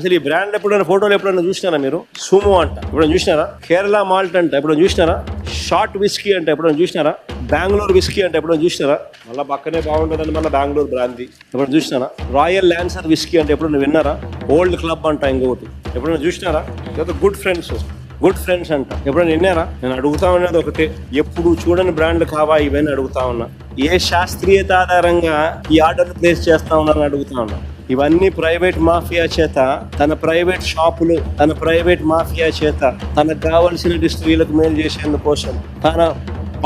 అసలు ఈ బ్రాండ్ ఎప్పుడైనా ఫోటోలు ఎప్పుడైనా చూసినారా మీరు? సుమో అంట. ఎప్పుడైనా చూసినారా? కేరళ మాల్ట్ అంట ఎప్పుడైనా చూసినారా? షార్ట్ విస్కీ అంటే ఎప్పుడైనా చూసినారా? బెంగళూరు విస్కీ అంటే ఎప్పుడైనా చూసినారా? మళ్ళీ పక్కనే బాగుంటుందని మళ్ళీ బెంగళూరు బ్రాంతి ఎప్పుడైనా చూసినారా? రాయల్ ల్యాన్సర్ విస్కీ అంటే ఎప్పుడైనా విన్నారా? ఓల్డ్ క్లబ్ అంట ఇంకొకటి. ఎప్పుడైనా చూసినారా? లేదా గుడ్ ఫ్రెండ్స్ గుడ్ ఫ్రెండ్స్ అంట. ఎప్పుడైనా విన్నారా? నేను అడుగుతా ఉన్నది ఒకటే. ఎప్పుడు చూడని బ్రాండ్ కావా? ఇవన్నీ అడుగుతా ఉన్నా. ఏ శాస్త్రీయత ఆధారంగా ఈ ఆర్డర్ ప్లేస్ చేస్తా ఉన్నారని అడుగుతా ఉన్నా. ఇవన్నీ ప్రైవేట్ మాఫియా చేత తన ప్రైవేట్ షాపులు తన ప్రైవేట్ మాఫియా చేత తనకు కావలసిన స్త్రీలకు మేలు చేసేందుకోసం తన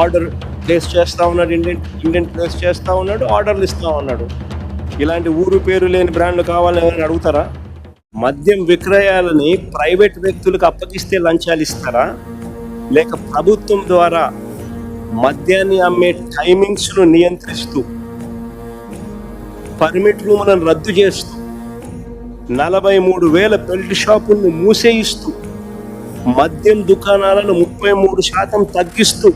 ఆర్డర్ ప్లేస్ చేస్తూ ఉన్నాడు ఇండియన్ ఇండియన్ ప్లేస్ చేస్తూ ఉన్నాడు ఆర్డర్లు ఇస్తూ ఉన్నాడు. ఇలాంటి ఊరు పేరు లేని బ్రాండ్లు కావాలని ఎవరైనా అడుగుతారా? మద్యం విక్రయాలని ప్రైవేట్ వ్యక్తులకు అప్పగిస్తే లంచాలు ఇస్తారా? లేక ప్రభుత్వం ద్వారా మద్యాన్ని అమ్మే టైమింగ్స్ను నియంత్రిస్తూ పర్మిట్లు మనం రద్దు చేస్తూ నలభై మూడు వేల బెల్ట్ షాపులను మూసేయిస్తూ మద్యం దుకాణాలను ముప్పై మూడు శాతం తగ్గిస్తూ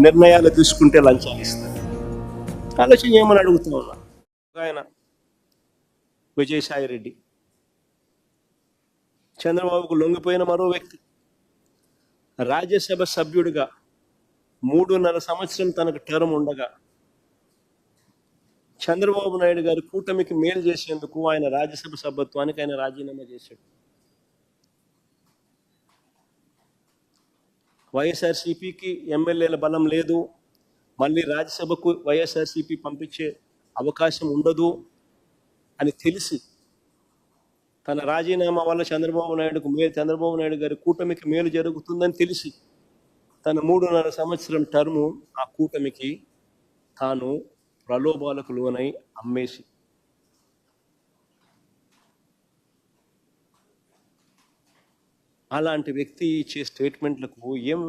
నిర్ణయాలు తీసుకుంటే లంచాలు ఇస్తారు. ఆలోచన ఏమని అడుగుతా ఉన్నా? ఆయన విజయసాయి రెడ్డి. చంద్రబాబుకు లొంగిపోయిన మరో వ్యక్తి. రాజ్యసభ సభ్యుడిగా మూడున్నర సంవత్సరం తనకు టర్మ్ ఉండగా చంద్రబాబు నాయుడు గారు కూటమికి మేలు చేసేందుకు ఆయన రాజ్యసభ సభ్యత్వానికి ఆయన రాజీనామా చేశాడు. వైఎస్ఆర్సీపీకి ఎమ్మెల్యేల బలం లేదు. మళ్ళీ రాజ్యసభకు వైఎస్ఆర్సీపీ పంపించే అవకాశం ఉండదు అని తెలిసి తన రాజీనామా వల్ల చంద్రబాబు నాయుడుకు మేలు చంద్రబాబు నాయుడు గారి కూటమికి మేలు జరుగుతుందని తెలిసి తన మూడున్నర సంవత్సరం టర్ము ఆ కూటమికి తాను ప్రలోభాలకు లోనై అమ్మేసి. అలాంటి వ్యక్తి ఇచ్చే స్టేట్మెంట్లకు ఏం